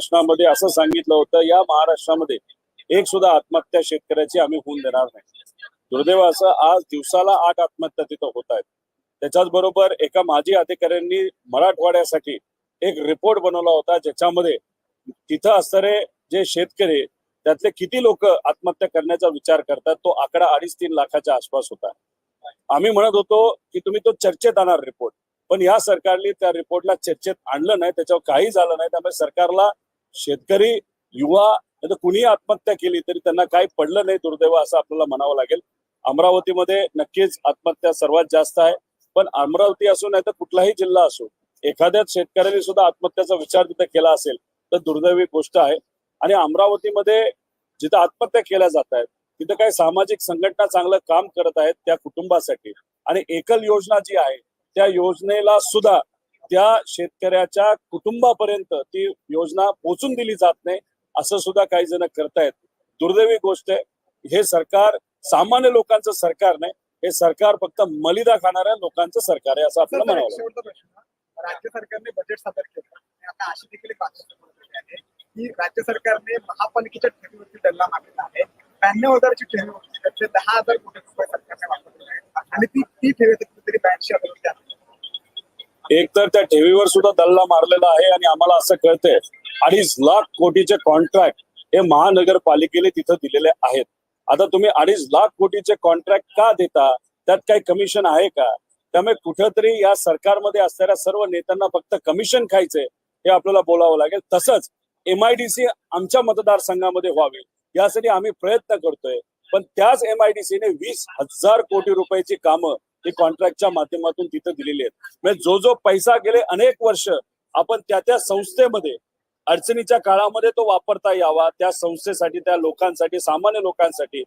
भाषणामध्ये असं सांगितलं होतं या महाराष्ट्रामध्ये एक सुद्धा आत्महत्या शेतकऱ्याची आम्ही होऊन देणार नाही. दुर्दैव असं आज दिवसाला आठ आत्महत्या तिथं होत आहेत. त्याच्याच बरोबर एका माजी अधिकाऱ्यांनी मराठवाड्यासाठी एक रिपोर्ट बनवला होता ज्याच्यामध्ये तिथं असणारे जे शेतकरी त्यातले किती लोक आत्महत्या करण्याचा विचार करतात तो आकडा अडीच तीन लाखाच्या आसपास होता. आम्ही म्हणत होतो की तुम्ही तो चर्चेत आणणार रिपोर्ट पण या सरकारने त्या रिपोर्टला चर्चेत आणलं नाही त्याच्यावर काही झालं नाही त्यामुळे सरकारला शेतकरी युवा नाही तर कुणीही आत्महत्या केली तरी त्यांना काही पडलं नाही दुर्दैव असं आपल्याला म्हणावं लागेल. अमरावतीमध्ये नक्कीच आत्महत्या सर्वात जास्त आहे. पण अमरावती असो नाही तर कुठलाही जिल्हा असो एखाद्याच शेतकऱ्याने सुद्धा आत्महत्याचा विचार तिथे केला असेल तर दुर्दैवी गोष्ट आहे. आणि अमरावतीमध्ये जिथं आत्महत्या केल्या जात आहेत तिथं काही सामाजिक संघटना चांगलं काम करत आहेत त्या कुटुंबासाठी. आणि एकल योजना जी आहे त्या योजनेला सुद्धा त्या शेतकऱ्याच्या कुटुंबापर्यंत ती योजना पोचून दिली जात नाही असं सुद्धा काही जण करतायत. दुर्दैवी गोष्ट आहे हे सरकार सामान्य लोकांचं सरकार नाही हे सरकार फक्त मलिदा खाणाऱ्या लोकांचं सरकार आहे असं आपल्याला म्हणावं राज्य सरकारने बजेट सादर केलं. आता अशी देखील की राज्य सरकारने महापालिकेच्या ठेवीवरती दल्ला मागितला आहे. ब्याण्णव हजारची ठेवी होती त्यातले दहा हजार कोटी रुपये सरकारने वापरले आणि ती ती ठेवी तरी ब्याऐंशी हजार एक तर त्या ठेवीवर सुद्धा दल्ला मारलेला आहे आणि आम्हाला असं कळतंय अडीच लाख कोटीचे कॉन्ट्रॅक्ट हे महानगरपालिकेने तिथं दिलेले आहेत. आता तुम्ही अडीच लाख कोटीचे कॉन्ट्रॅक्ट का देता? त्यात काही कमिशन आहे का? त्यामुळे कुठंतरी या सरकारमध्ये असणाऱ्या सर्व नेत्यांना फक्त कमिशन खायचंय हे आपल्याला बोलावं लागेल. तसंच एमआयडीसी आमच्या मतदारसंघामध्ये व्हावी यासाठी आम्ही प्रयत्न करतोय. पण त्याच एमआयडीसीने वीस हजार कोटी रुपयाची कामं हे कॉन्ट्रॅक्टच्या माध्यमातून तिथं दिलेले आहेत. म्हणजे जो जो पैसा गेले अनेक वर्ष आपण त्या त्या संस्थेमध्ये अडचणीच्या काळामध्ये तो वापरता यावा त्या संस्थेसाठी त्या लोकांसाठी सामान्य लोकांसाठी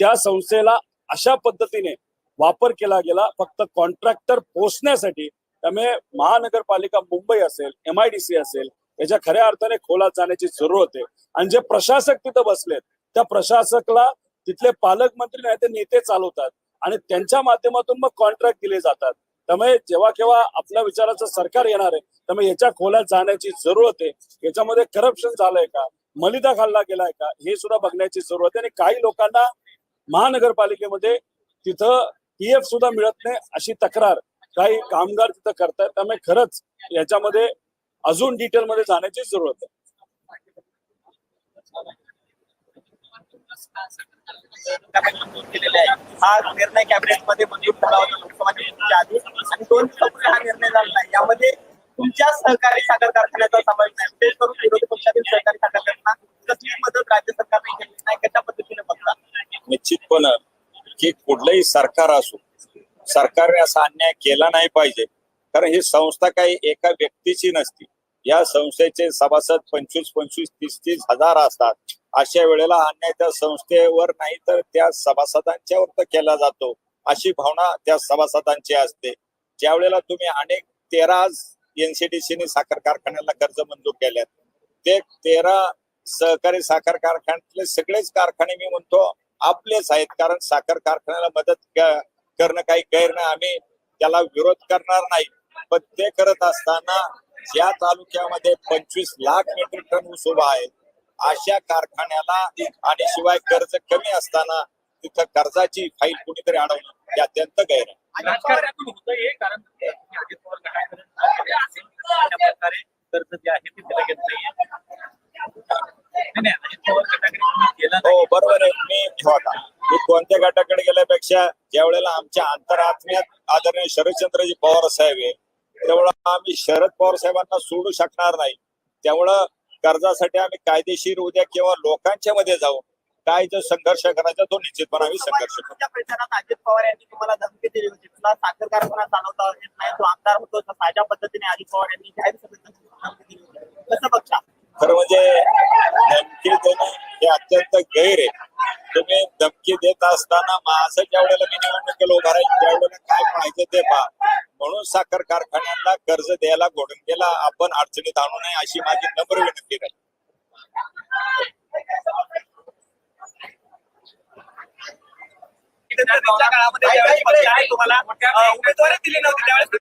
त्या संस्थेला अशा पद्धतीने वापर केला गेला. फक्त कॉन्ट्रॅक्टर पोचण्यासाठी त्यामुळे महानगरपालिका मुंबई असेल एम आयडीसी असेल याच्या खऱ्या अर्थाने खोलात जाण्याची जरूरत आहे. आणि जे प्रशासक तिथं बसलेत त्या प्रशासकला तिथले पालकमंत्री नाही ते नेते चालवतात. आणि त्यांच्या माध्यमातून मग कॉन्ट्रॅक्ट दिले जातात. त्यामुळे जेव्हा केव्हा आपल्या विचाराचं सरकार येणार आहे त्यामुळे याच्या खोल्यात जाण्याची जरूरत आहे. याच्यामध्ये करप्शन झालंय का? मलिदा खाल्ला गेलाय का? हे सुद्धा बघण्याची जरूरत आहे. आणि काही लोकांना महानगरपालिकेमध्ये तिथं पीएफ सुद्धा मिळत नाही अशी तक्रार काही कामगार तिथं करतायत. त्यामुळे खरंच याच्यामध्ये अजून डिटेल मध्ये जाण्याची जरूरत आहे मंजूर केलेले आहे हा निर्णय कॅबिनेटमध्ये मंजूर झाला होता लोकसभा निवडणुकीच्या आधी. आणि दोन पक्ष हा निर्णय झाला नाही. यामध्ये तुमच्या सहकारी साखर कारखान्याचा समावेश नाही विशेष करून विरोधी पक्षातील सहकारी साखर कारखाना कसली मदत राज्य सरकारने केली नाही कशा पद्धतीने बघता? निश्चितपणे की कुठलंही सरकार असो सरकारने असा अन्याय केला नाही पाहिजे. कारण ही संस्था काही एका व्यक्तीची नसती. या संस्थेचे सभासद पंचवीस पंचवीस तीस तीस हजार असतात. अशा वेळेला अन्याय त्या संस्थेवर नाही तर त्या सभासदांच्यावर तर केला जातो. अशी भावना त्या सभासदांची असते. ज्या वेळेला तुम्ही अनेक तेरा एनसीडीसीने साखर कारखान्याला कर्ज मंजूर केल्यात ते तेरा सहकारी साखर कारखान्यातले सगळेच कारखाने मी म्हणतो आपलेच आहेत कारण साखर कारखान्याला मदत करणं काही गैर नाही. आम्ही त्याला विरोध करणार नाही. पण ते करत असताना या तालुक्यामध्ये पंचवीस लाख मेट्रिक टन ऊस उभा आहे अशा कारखान्याला आणि शिवाय कर्ज कमी असताना तिथं कर्जाची फाईल कुणीतरी अडवणं हे अत्यंत गैर हे बरोबर आहे. मी मी कोणत्या गटाकडे गेल्यापेक्षा ज्या वेळेला आमच्या अंतरात्म्यात आदरणीय शरदचंद्रजी पवार साहेब आहे तेवढं आम्ही शरद पवार साहेबांना सोडू शकणार नाही. त्यामुळं कर्जासाठी आम्ही कायदेशीर उद्या किंवा लोकांच्या मध्ये जाऊ काय जो संघर्ष करायचा तो निश्चितपणे आम्ही संघर्ष करू. प्रचारात अजित पवार यांनी तुम्हाला धमकी दिली होती. तुला साखर कारखाना चालवता येत नाही तो आमदार होतो साध्या पद्धतीने अजित पवार यांनी जाहीर सभेत धमकी दिली होती. कसं बघता? खरं म्हणजे धमकी देणं हे अत्यंत गैर आहे. तुम्ही धमकी देत असताना माझं ज्या वेळेला मी निवडणुकीला उभा राहील त्या वेळेला काय पाहिजे ते पहा. म्हणून साखर कारखान्यांना कर्ज द्यायला घोडून आपण अडचणीत आणू नये अशी माझी नम्र विनंती राहील. काळामध्ये तुम्हाला उमेदवारी दिली नव्हती त्यावेळेस